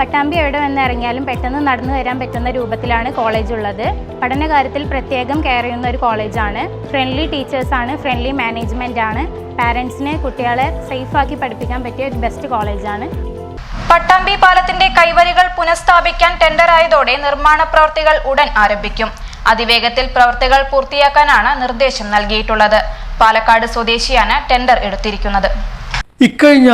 പട്ടാമ്പി എവിടെ വന്ന് ഇറങ്ങിയാലും പെട്ടെന്ന് നടന്നു വരാൻ പറ്റുന്ന രൂപത്തിലാണ് കോളേജ് ഉള്ളത്. പഠനകാര്യത്തിൽ പ്രത്യേകം കെയർ ചെയ്യുന്ന ഒരു കോളേജാണ് ഫ്രണ്ട്ലി ടീച്ചേഴ്സാണ് ഫ്രണ്ട്ലി മാനേജ്മെന്റ് ആണ്. പാരൻസിനെ കുട്ടികളെ സേഫാക്കി പഠിപ്പിക്കാൻ പറ്റിയ ഒരു ബെസ്റ്റ് കോളേജാണ് പട്ടാമ്പി പാലത്തിന്റെ കൈവരികൾ പുനഃസ്ഥാപിക്കാൻ ടെൻഡറായതോടെ നിർമ്മാണ പ്രവൃത്തികൾ ഉടൻ ആരംഭിക്കും. അതിവേഗത്തിൽ പ്രവൃത്തികൾ പൂർത്തിയാക്കാനാണ് നിർദ്ദേശം നൽകിയിട്ടുള്ളത്. പാലക്കാട് സ്വദേശിയാണ് ടെൻഡർ എടുത്തിരിക്കുന്നത്. ഇക്കഴിഞ്ഞ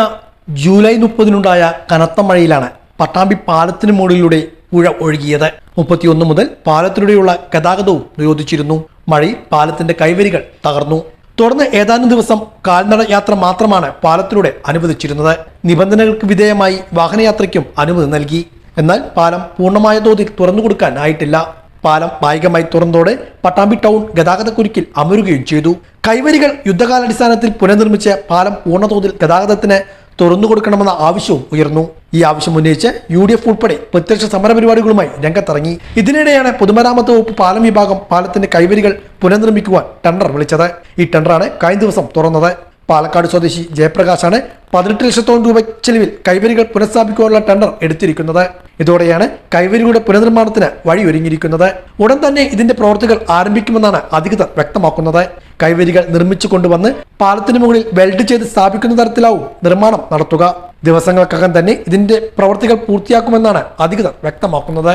ജൂലൈ മുപ്പതിനുണ്ടായ കനത്ത മഴയിലാണ് പട്ടാമ്പി പാലത്തിന് മുകളിലൂടെ പുഴ ഒഴുകിയത്. മുപ്പത്തിയൊന്ന് മുതൽ പാലത്തിലൂടെയുള്ള ഗതാഗതവും നിരോധിച്ചിരുന്നു. മഴയിൽ പാലത്തിന്റെ കൈവരികൾ തകർന്നു. തുടർന്ന് ഏതാനും ദിവസം കാൽനട യാത്ര മാത്രമാണ് പാലത്തിലൂടെ അനുവദിച്ചിരുന്നത്. നിബന്ധനകൾക്ക് വിധേയമായി വാഹനയാത്രയ്ക്കും അനുമതി നൽകി. എന്നാൽ പാലം പൂർണമായ തോതിൽ തുറന്നു കൊടുക്കാനായിട്ടില്ല. പാലം ഭാഗികമായി തുറന്നതോടെ പട്ടാമ്പി ടൗൺ ഗതാഗത ഗതാഗതക്കുരുക്കിൽ അമരുകയും ചെയ്തു. കൈവരികൾ യുദ്ധകാലാടിസ്ഥാനത്തിൽ പുനർനിർമ്മിച്ച് പാലം പൂർണതോതിൽ ഗതാഗതത്തിന് തുറന്നു കൊടുക്കണമെന്ന ആവശ്യവും ഉയർന്നു. ഈ ആവശ്യം ഉന്നയിച്ച് യു ഡി എഫ് ഉൾപ്പെടെ പ്രത്യക്ഷ സമരപരിപാടികളുമായി രംഗത്തിറങ്ങി. ഇതിനിടെയാണ് പൊതുമരാമത്ത് വകുപ്പ് പാലം വിഭാഗം പാലത്തിന്റെ കൈവരികൾ പുനർനിർമ്മിക്കുവാൻ ടെണ്ടർ വിളിച്ചത്. ഈ ടെണ്ടറാണ് കഴിഞ്ഞ ദിവസം തുറന്നത്. പാലക്കാട് സ്വദേശി ജയപ്രകാശാണ് പതിനെട്ട് ലക്ഷത്തോളം രൂപ ചെലവിൽ കൈവരികൾ പുനഃസ്ഥാപിക്കാനുള്ള ടെണ്ടർ എടുത്തിരിക്കുന്നത്. ഇതോടെയാണ് കൈവരികളുടെ പുനർനിർമ്മാണത്തിന് വഴിയൊരുങ്ങിയിരിക്കുന്നത്. ഉടൻ തന്നെ ഇതിന്റെ പ്രവർത്തികൾ ആരംഭിക്കുമെന്നാണ് അധികൃതർ വ്യക്തമാക്കുന്നത്. കൈവരികൾ നിർമ്മിച്ചു കൊണ്ടുവന്ന് പാലത്തിന് മുകളിൽ വെൽഡ് ചെയ്ത് സ്ഥാപിക്കുന്ന തരത്തിലാവും നിർമ്മാണം നടത്തുക. ദിവസങ്ങൾക്കകം തന്നെ ഇതിന്റെ പ്രവർത്തികൾ പൂർത്തിയാക്കുമെന്നാണ് അധികൃതർ വ്യക്തമാക്കുന്നത്.